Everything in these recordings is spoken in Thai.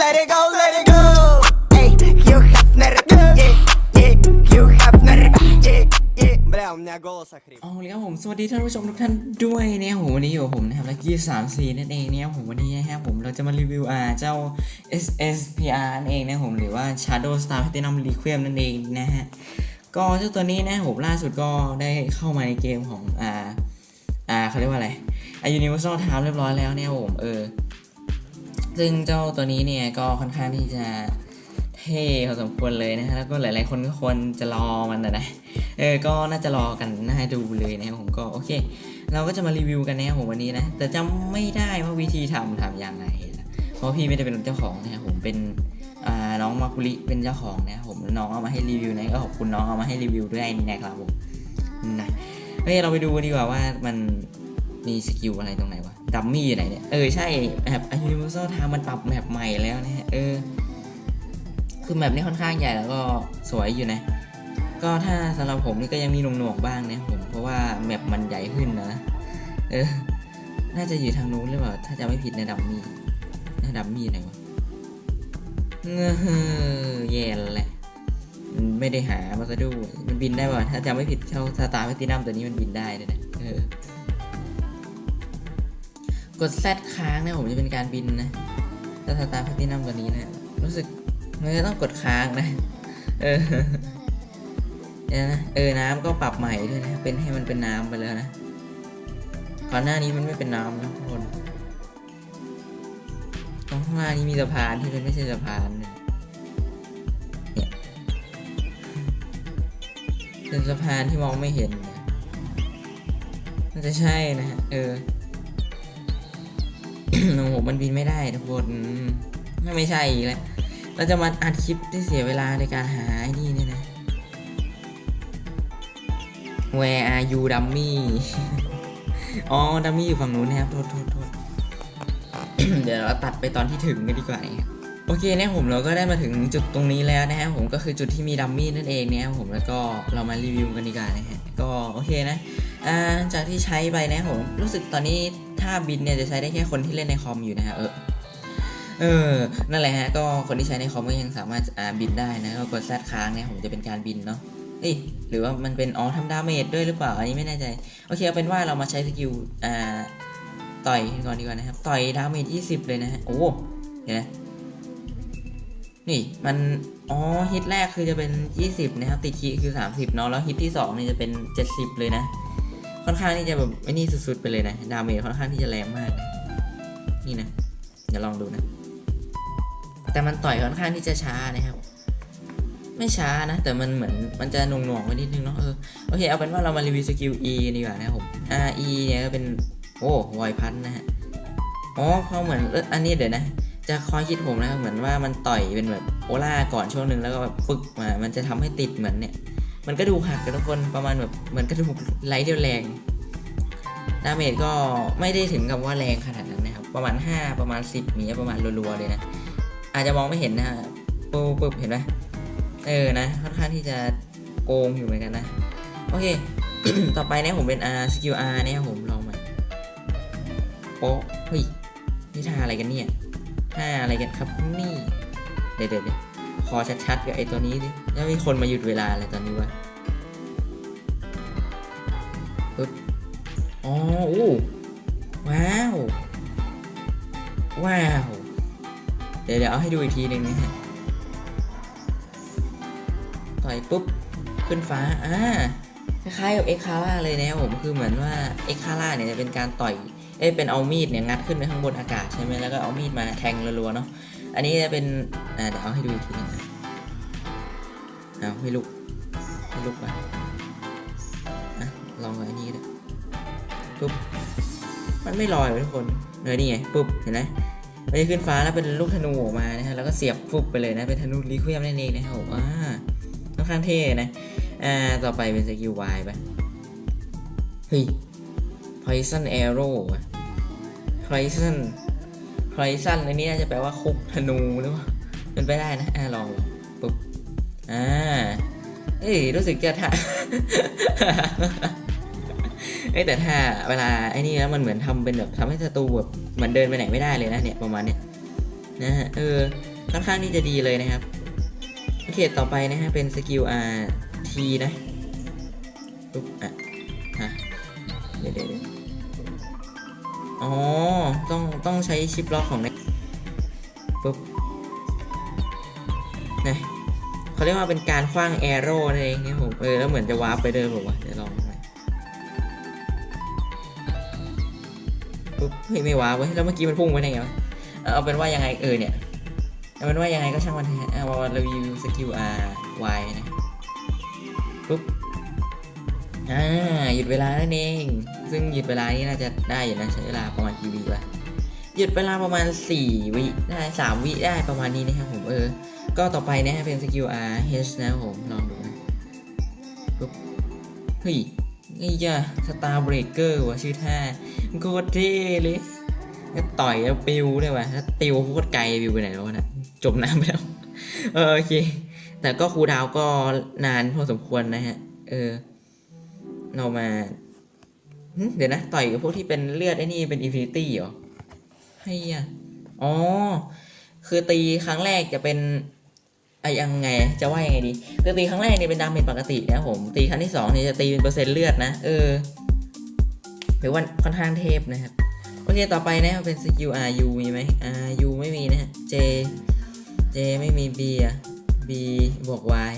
let it go, let it go. Ey, you have never, yeah, yeah, you have never, yeah, yeah. Бля, у меня голос охрип. เอาเลยครับผมสวัสดีท่านผู้ชมทุกท่านด้วยนะครับผมวันนี้อยู่กับผมนะครับลักกี้สามสี่นั่นเองเนี่ยผมวันนี้นะครับผมเราจะมารีวิวอ่าเจ้า SSPR นั่นเองนะครับผมหรือว่า Shadow Star Platinum Requiem นั่นเองนะฮะก็เจ้าตัวนี้นะครับผมล่าสุดก็ได้เข้ามาในเกมของอ่าอ่าเขาเรียกว่าอะไรอ่า Universal Time เรียบร้อยแล้วเนี่ยครับผมเออ ซึ่งเจ้าตัวนี้เนี่ยก็ค่อนข้างที่จะเท่พอสมควรเลยนะฮะแล้วก็หลาย ๆ คนก็ควรจะรอมันนะนะเออก็น่าจะรอกันน่าดูเลยนะครับผมก็โอเค เราก็จะมารีวิวกันนะครับผมวันนี้นะ แต่จำไม่ได้ว่าวิธีทำทำยังไงเพราะพี่ไม่ได้เป็นเจ้าของนะครับผมเป็นน้องมาคุริเป็นเจ้าของนะครับผมน้องเอามาให้รีวิวนะก็ขอบคุณน้องเอามาให้รีวิวด้วยนะครับผมนะเฮ้ยเราไปดูกันดีกว่าว่ามัน มีสกิลอะไรตรงไหนวะดัมมี่อยู่ไหนเนี่ย เออ ใช่แมปยูนิเวอร์แซลทามันปรับแมปใหม่แล้วนะฮะ เออ คือแมปนี้ค่อนข้างใหญ่แล้วก็สวยอยู่นะ ก็ถ้าสำหรับผมนี่ก็ยังมีหน่วงๆบ้างนะผม เพราะว่าแมปมันใหญ่ขึ้นนะ เออ น่าจะอยู่ทางนู้นหรือเปล่า ถ้าจะไม่ผิดในดัมมี่ในดัมมี่ไหนวะเงอแย่แล้วแหละมันไม่ได้หามาซะด้วยมันบินได้ป่ะถ้าจะไม่ผิดเท่าสตาร์แพตินัมตัวนี้มันบินได้เลยนะ เออ กดแซดค้างนะผมจะเป็นการบินนะถ้าสตาร์แพตินัมตัวนี้นะ รู้สึกมันจะต้องกดค้างนะ เออเดี๋ยนะเออน้ำก็ปรับใหม่ด้วยนะ เป็นให้มันเป็นน้ำไปแล้วนะก่อนหน้านี้มันไม่เป็นน้ำนะทุกคนตรงข้างหน้านี้มีสะพานที่เป็นไม่ใช่สะพานเนี่ยเนี่ยเป็นสะพานที่มองไม่เห็นน่าจะใช่นะเออ โอ้โหมันบินไม่ได้ทุกคนไม่ใช่อีกแล้วเราจะมาอัดคลิปที่เสียเวลาในการหาไอ้นี่เนี่ยนะ Where are you dummy อ๋อ ดัมมี่อยู่ฝั่งนู้นนะครับ โทษโทษโทษเดี๋ยวเราตัดไปตอนที่ถึงกันดีกว่านะครับ โอเคเนี่ยผมเราก็ได้มาถึงจุดตรงนี้แล้วนะครับผมก็คือจุดที่มีดัมมี่นั่นเองนะครับผมแล้วก็เรามารีวิวกันดีกว่านะฮะก็โอเคนะอ่าจากที่ใช้ไปนะผมรู้สึกตอนนี้ถ้าบินเนี่ยจะใช้ได้แค่คนที่เล่นในคอมอยู่นะฮะเออเออ นั่นแหละฮะ ก็คนที่ใช้ในคอมก็ยังสามารถอ่าบินได้นะ ก็กดแซดค้างเนี่ยผมจะเป็นการบินเนาะเอ้หรือว่ามันเป็นอ๋อทำดาเมจด้วยหรือเปล่า อันนี้ไม่แน่ใจ โอเคเอาเป็นว่าเรามาใช้สกิลอ่าต่อยก่อนดีกว่านะครับ ต่อยดาเมจ20 เลยนะฮะ โอ้เห็นไหม นี่มัน อ๋อ ฮิตแรกคือจะเป็น 20 นะครับ ติดคีคือ 30 เนาะ แล้วฮิตที่ 2 นี่จะเป็น 70 เลยนะ ค่อนข้างที่จะแบบไอ้นี่สุดๆ ไปเลยนะ ดาเมจค่อนข้างที่จะแรงมากนะนี่นะเดี๋ยวลองดูนะ แต่มันต่อยค่อนข้างที่จะช้านะครับ ไม่ช้านะ แต่มันเหมือนมันจะหน่วงหน่วงๆไว้นิดนึงเนาะ เออ โอเค เอาเป็นว่าเรามารีวิวสกิล E ดีกว่านะครับผม อ่า E เนี่ยก็เป็น โอ้วอยพันนะฮะ อ๋อเขาเหมือนอันนี้เดี๋ยวนะ จะคอยคิดผมนะเหมือนว่ามันต่อยเป็นแบบโอล่าก่อนช่วงหนึ่งแล้วก็แบบฟึกมา มันจะทำให้ติดเหมือนเนี่ย มันก็ดูหักกันทุกคนประมาณแบบเหมือนกระดูกไหลเดียวแรงดาเมจก็ไม่ได้ถึงกับว่าแรงขนาดนั้นนะครับ ประมาณ 5 ประมาณ 10มีประมาณรัวๆเลยนะ อาจจะมองไม่เห็นนะปุ๊บปุ๊บเห็นไหมเออนะค่อนข้างที่จะโกงอยู่เหมือนกันนะ โอเค ต่อไปนะผมเป็น R สกิล R เนี่ยผมลองมาโป๊ะเฮ้ยนี่ท่าอะไรกันเนี่ย ท่าอะไรกันครับนี่เดี๋ยวเดี๋ยวเดี๋ยวขอชัดๆกับไอ้ตัวนี้ดิแล้วมีคนมาหยุดเวลาอะไรตอนนี้วะปึ๊บอ๋ออู้ว้าว ว้าว เดี๋ยวเดี๋ยวเอาให้ดูอีกทีหนึ่งนะฮะต่อยปุ๊บ ขึ้นฟ้าอ่าคล้ายๆกับเอ็กคาร่าเลยนะผมคือเหมือนว่าเอ็กคาร่าเนี่ยจะเป็นการต่อย เอ้ยเป็นเอามีดเนี่ยงัดขึ้นไปข้างบนอากาศใช่ไหมแล้วก็เอามีดมาแทงรัวๆเนาะอันนี้จะเป็นอ่าเดี๋ยวเอาให้ดูอีกทีหนึงนะเอาไม่ลุกไม่ลุกไปอะลองอันนี้ก็ได้ปุ๊บมันไม่ลอยเว้ยทุกคนเออนี่ไงปุ๊บเห็นไหมมันจะขึ้นฟ้าแล้วเป็นลูกธนูออกมานะฮะแล้วก็เสียบฟุบไปเลยนะเป็นธนูรีเควมนั่นเองนะครับผมอ่าค่อนข้างเท่นะอ่าต่อไปเป็นสกิล Y ไปเฮ้ย Poison Arrow อะ Poison Poison อันนี้น่าจะแปลว่าคุกธนูหรือเปล่าเป็นไปได้นะอ่าลองปุ๊บอ่าเอ้ยรู้สึกจะท่าเอ้แต่ถ้าเวลาไอ้นี่แล้วมันเหมือนทำเป็นแบบทำให้ศัตรูแบบเหมือนเดินไปไหนไม่ได้เลยนะเนี่ยประมาณเนี้ยนะฮะเออค่อนข้างที่จะดีเลยนะครับโอเคต่อไปนะฮะเป็นสกิล R T นะปุ๊บอะฮะเดี๋ยวเดี๋ยวเดี๋ยวอ๋อ ต้องต้องใช้ชิปล็อกของในปุ๊บนะเขาเรียกว่าเป็นการคว้างแอโร่นั่นเองเนี่ยผมเออแล้วเหมือนจะวาร์ปไปเดินผมว่าเดี๋ยวลองดูหน่อยปุ๊บเฮ้ยไม่วาร์ปเว้ยแล้วเมื่อกี้มันพุ่งไปไหนวะเอาเอาเป็นว่ายังไงเออเนี่ยเอาเป็นว่ายังไงก็ช่างมันเถอะเอามารีวิวสกิล R Y นะปุ๊บอ่าหยุดเวลานั่นเอง ซึ่งหยุดเวลานี่น่าจะได้อยู่นะใช้เวลาประมาณกี่วิวะหยุดเวลาประมาณ 4 วิได้3วิได้ประมาณนี้นะครับผมเออ ก็ต่อไปนะฮะเป็นสกิล R H นะครับผมลองดูนะปุ๊บเฮ้ยไอ้ยะสตาร์เบรกเกอร์ว่ะชื่อท่าโคตรเท่เลยแล้วต่อยแล้วปิวด้วยว่ะแล้วติวโคตรไกลปิวไปไหนแล้วนะจมน้ำไปแล้วเออโอเค แต่ก็ครูดาวก็นานพอสมควรนะฮะ เออ เรามา เดี๋ยวนะ ต่อยกับพวกที่เป็นเลือดไอ้นี่เป็นอินฟินิตี้เหรอให้ยะอ๋อ คือตีครั้งแรกจะเป็นไอ้ยังไง จะว่ายังไงดีคือตีครั้งแรกเนี่ยเป็นดาเมจปกตินะผม ตีครั้งที่สองเนี่ยจะตีเป็นเปอร์เซ็นต์เลือดนะ เออถือว่าค่อนข้างเทพนะครับโอเค ต่อไปนะครับเป็นสกิล RU มีไหม RU ไม่มีนะฮะ J J ไม่มี B อะ B บวก Y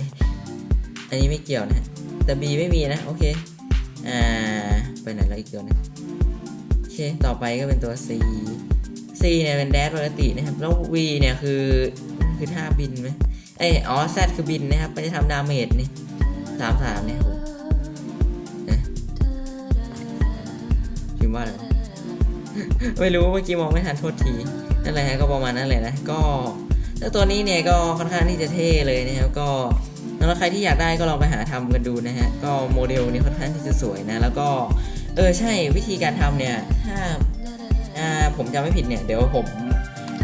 อันนี้ไม่เกี่ยวนะฮะแต่ B ไม่มีนะ โอเค อ่า ไปไหนแล้วอีกตัวนึงโอเคต่อไปก็เป็นตัว C C เนี่ยเป็นแดดปกตินะครับ แล้ว V เนี่ยคือคือท่าบินไหมเอยอ๋อ Z คือบินนะครับไม่ได้ทำดาเมจนี่สามสามเนี่ยโหนะพิมพ์ว่าอะไร ไม่รู้เมื่อกี้มองไม่ทันโทษทีนั่นแหละฮะก็ประมาณนั้นเลยนะ ก็แล้วตัวนี้เนี่ยก็ค่อนข้างที่จะเท่เลยนะครับก็ สำหรับใครที่อยากได้ก็ลองไปหาทำกันดูนะฮะ ก็โมเดลนี้ค่อนข้างที่จะสวยนะ แล้วก็เออใช่วิธีการทำเนี่ย ถ้าอ่าผมจำไม่ผิดเนี่ย เดี๋ยวผม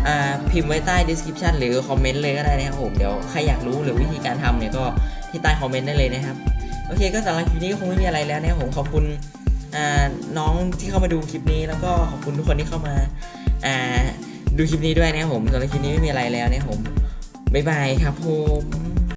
อ่าพิมพ์ไว้ใต้ description หรือคอมเมนต์เลยก็ได้นะครับผม เดี๋ยวใครอยากรู้หรือวิธีการทำเนี่ยก็ที่ใต้คอมเมนต์ได้เลยนะครับ โอเคก็สำหรับคลิปนี้ก็คงไม่มีอะไรแล้วนะครับผมขอบคุณอ่าน้องที่เข้ามาดูคลิปนี้แล้วก็ขอบคุณทุกคนที่เข้ามาอ่าดูคลิปนี้ด้วยนะครับผมสำหรับคลิปนี้ไม่มีอะไรแล้วนะครับผมบ๊ายบายครับผม